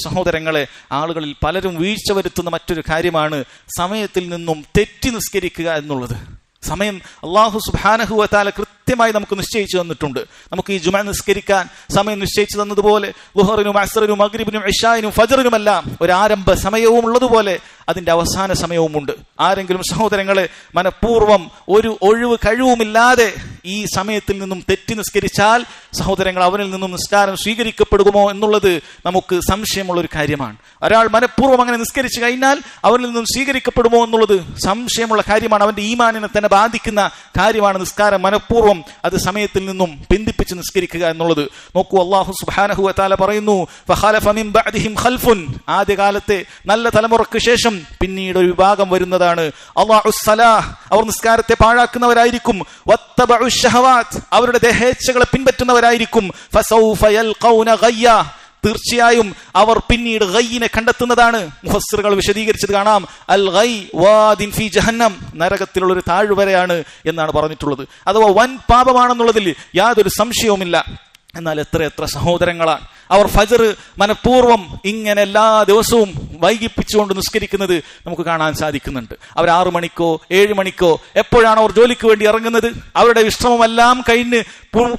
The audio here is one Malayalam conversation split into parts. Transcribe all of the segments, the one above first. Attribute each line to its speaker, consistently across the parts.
Speaker 1: സഹോദരങ്ങളെ ആളുകളിൽ പലരും വീഴ്ച വരുത്തുന്ന മറ്റൊരു കാര്യമാണ് സമയത്തിൽ നിന്നും തെറ്റി നിസ്കരിക്കുക എന്നുള്ളത്. സമയം അള്ളാഹു സുബാനഹുവത്താല കൃത്യമായി നമുക്ക് നിശ്ചയിച്ചു തന്നിട്ടുണ്ട്. നമുക്ക് ഈ ജുമാ നിസ്കരിക്കാൻ സമയം നിശ്ചയിച്ചു തന്നതുപോലെ ലുഹറിനും അസറിനും അഗ്രിബിനും ഇഷാനും ഫജറിനുമെല്ലാം ഒരു ആരംഭ സമയവും ഉള്ളതുപോലെ അതിന്റെ അവസാന സമയവുമുണ്ട്. ആരെങ്കിലും സഹോദരങ്ങളെ മനഃപൂർവം ഒരു ഒഴിവ് കഴിവുമില്ലാതെ ഈ സമയത്തിൽ നിന്നും തെറ്റി നിസ്കരിച്ചാൽ സഹോദരങ്ങൾ അവനിൽ നിന്നും നിസ്കാരം സ്വീകരിക്കപ്പെടുമോ എന്നുള്ളത് നമുക്ക് സംശയമുള്ള ഒരു കാര്യമാണ്. ഒരാൾ മനഃപൂർവം അങ്ങനെ നിസ്കരിച്ചു കഴിഞ്ഞാൽ അവനിൽ നിന്നും സ്വീകരിക്കപ്പെടുമോ എന്നുള്ളത് സംശയമുള്ള കാര്യമാണ്. അവന്റെ ഈമാനിനെ തന്നെ ബാധിക്കുന്ന കാര്യമാണ് നിസ്കാരം. മനഃപൂർവം അത് സമയത്തിൽ നിന്നും പിന്തിപ്പിച്ച് നിസ്കരിക്കുക എന്നുള്ളത്. നോക്കൂ അള്ളാഹു സുബ്ഹാനഹു താല പറയുന്നു ആദ്യകാലത്തെ നല്ല തലമുറയ്ക്ക് ശേഷം പിന്നീട് ഒരു വിഭാഗം വരുന്നതാണ്. അള്ളാഹു സലാഹ്. അവർ നിസ്കാരത്തെ പാഴാക്കുന്നവരായിരിക്കും. അവരുടെ ദേഹേച്ഛകളെ പിൻപറ്റുന്നവരായിരിക്കും. തീർച്ചയായും അവർ പിന്നീട് ഗയ്യിനെ കണ്ടെത്തുന്നതാണ്. മുഹസ്സറുകൾ വിശദീകരിച്ചത് കാണാം. അൽ ഗൈ വാദിൻ ഫി ജഹന്നം. നരകത്തിലുള്ള ഒരു താഴ്വരയാണ് എന്നാണ് പറഞ്ഞിട്ടുള്ളത്. അഥവാ വൻ പാപമാണെന്നുള്ളതിൽ യാതൊരു സംശയവുമില്ല. എന്നാൽ എത്ര എത്ര സഹോദരങ്ങളാണ്. അവർ ഫജർ മനഃപൂർവം ഇങ്ങനെ എല്ലാ ദിവസവും വൈകിപ്പിച്ചുകൊണ്ട് നിസ്കരിക്കുന്നത് നമുക്ക് കാണാൻ സാധിക്കുന്നുണ്ട്. അവർ ആറു മണിക്കോ ഏഴ് മണിക്കോ എപ്പോഴാണോ അവർ ജോലിക്ക് വേണ്ടി ഇറങ്ങുന്നത്? അവരുടെ വിശ്രമമെല്ലാം കഴിഞ്ഞ്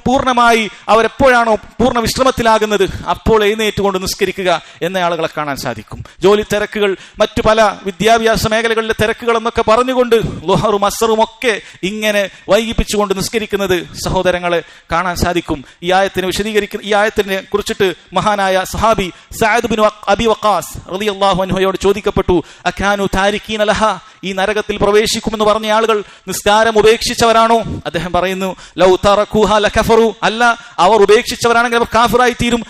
Speaker 1: പൂർണമായി അവരെപ്പോഴാണോ പൂർണ വിശ്രമത്തിലാകുന്നത്? അപ്പോൾ എഴുന്നേറ്റുകൊണ്ട് നിസ്കരിക്കുക എന്ന ആളുകളെ കാണാൻ സാധിക്കും. ജോലി തിരക്കുകൾ മറ്റു പല വിദ്യാഭ്യാസ മേഖലകളിലെ തിരക്കുകൾ എന്നൊക്കെ പറഞ്ഞുകൊണ്ട് ലോഹറും അസറും ഒക്കെ ഇങ്ങനെ വൈകിപ്പിച്ചുകൊണ്ട് നിസ്കരിക്കുന്നത് സഹോദരങ്ങളെ കാണാൻ സാധിക്കും. ഈ ആയത്തിനെ വിശദീകരിക്കുന്ന ഈ ആയത്തിനെ കുറിച്ചിട്ട് മഹാനായ സഹാബി സഅദ് ബിൻ അബി വക്കാസ് റളിയല്ലാഹു അൻഹുയോട് ചോദിക്കപ്പെട്ടു അഖാനു താരിഖീൻ ലഹ? ഈ നരകത്തിൽ പ്രവേശിക്കുമെന്ന് പറഞ്ഞ ആളുകൾ നിസ്കാരം ഉപേക്ഷിച്ചവരാണോ? അദ്ദേഹം പറയുന്നു ലൗ തറക്കൂഹ ലഖഫറു അല്ല അവർ ഉപേക്ഷിച്ചവരാണെങ്കിൽ അവർ കാഫിറായി തീരും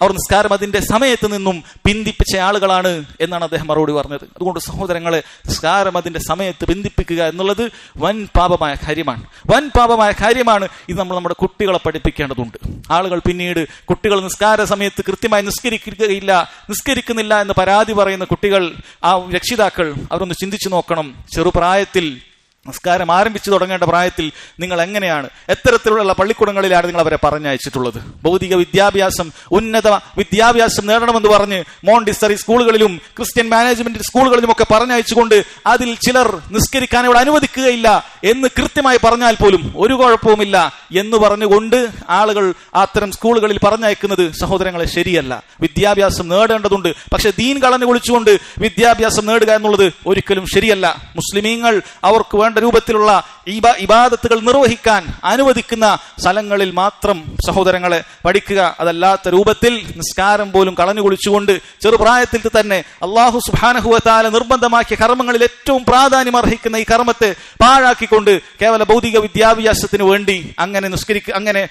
Speaker 1: അവർ നിസ്കാരം അതിന്റെ സമയത്ത് നിന്നും പിന്തിപ്പിച്ച ആളുകളാണ് എന്നാണ് അദ്ദേഹം മറുപടി പറഞ്ഞത്. അതുകൊണ്ട് സഹോദരങ്ങളെ നിസ്കാരം അതിന്റെ സമയത്ത് പിന്തിപ്പിക്കുക എന്നുള്ളത് വൻ പാപമായ കാര്യമാണ്. വൻ പാപമായ കാര്യമാണ് ഇത് നമ്മൾ നമ്മുടെ കുട്ടികളെ പഠിപ്പിക്കേണ്ടതുണ്ട്. ആളുകൾ പിന്നീട് കുട്ടികൾ നിസ്കാര സമയത്ത് കൃത്യമായി നിസ്കരിക്കുകയില്ല നിസ്കരിക്കുന്നില്ല എന്ന് പരാതി പറയുന്ന കുട്ടികൾ ആ രക്ഷിതാക്കൾ അവരൊന്ന് ചിന്തിച്ചു നോക്കണം. ചെറുപ്രായത്തിൽ നിസ്കാരം ആരംഭിച്ചു തുടങ്ങേണ്ട പ്രായത്തിൽ നിങ്ങൾ എങ്ങനെയാണ്? എത്തരത്തിലുള്ള പള്ളിക്കൂടങ്ങളിലാണ് നിങ്ങൾ അവരെ പറഞ്ഞയച്ചിട്ടുള്ളത്. ഭൗതിക വിദ്യാഭ്യാസം ഉന്നത വിദ്യാഭ്യാസം നേടണമെന്ന് പറഞ്ഞ് മോണ്ടിസറി സ്കൂളുകളിലും ക്രിസ്ത്യൻ മാനേജ്മെന്റ് സ്കൂളുകളിലും ഒക്കെ പറഞ്ഞയച്ചുകൊണ്ട് അതിൽ ചിലർ നിസ്കരിക്കാൻ ഇവിടെ അനുവദിക്കുകയില്ല എന്ന് കൃത്യമായി പറഞ്ഞാൽ പോലും ഒരു കുഴപ്പവുമില്ല എന്ന് പറഞ്ഞുകൊണ്ട് ആളുകൾ അത്തരം സ്കൂളുകളിൽ പറഞ്ഞയക്കുന്നത് സഹോദരങ്ങളെ ശരിയല്ല. വിദ്യാഭ്യാസം നേടേണ്ടതുണ്ട്. പക്ഷെ ദീൻ കളഞ്ഞു കുളിച്ചുകൊണ്ട് വിദ്യാഭ്യാസം നേടുക എന്നുള്ളത് ഒരിക്കലും ശരിയല്ല. മുസ്ലിമീങ്ങൾ അവർക്ക് വേണ്ട രൂപത്തിലുള്ള ഇബ- ഇബാദത്തുകൾ നിർവഹിക്കാൻ അനുവദിക്കുന്ന സ്ഥലങ്ങളിൽ മാത്രം സഹോദരങ്ങളെ പഠിക്കുക. അതല്ലാത്ത രൂപത്തിൽ നിസ്കാരം പോലും കളഞ്ഞു കുളിച്ചുകൊണ്ട് ചെറുപ്രായത്തിൽ തന്നെ അള്ളാഹു സുബാനഹുവത്താല നിർബന്ധമാക്കിയ കർമ്മങ്ങളിൽ ഏറ്റവും പ്രാധാന്യം അർഹിക്കുന്ന ഈ കർമ്മത്തെ പാഴാക്കിക്കൊണ്ട് കേവല ഭൗതിക വിദ്യാഭ്യാസത്തിന് വേണ്ടി അങ്ങനെ നിസ്കരിക്ക അങ്ങനെ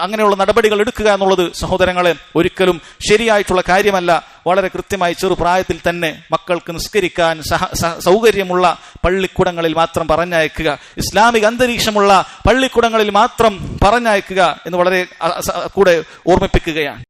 Speaker 1: അങ്ങനെയുള്ള നടപടികൾ എടുക്കുക എന്നുള്ളത് സഹോദരങ്ങളെ ഒരിക്കലും ശരിയായിട്ടുള്ള കാര്യമല്ല. വളരെ കൃത്യമായി ചെറുപ്രായത്തിൽ തന്നെ മക്കൾക്ക് നിസ്കരിക്കാൻ സൗകര്യമുള്ള പള്ളിക്കുടങ്ങളിൽ മാത്രം പറഞ്ഞയക്കുക. ഇസ്ലാമിക അന്തരീക്ഷമുള്ള പള്ളിക്കുടങ്ങളിൽ മാത്രം പറഞ്ഞയക്കുക എന്ന് വളരെ കൂടെ ഓർമ്മിപ്പിക്കുകയാണ്.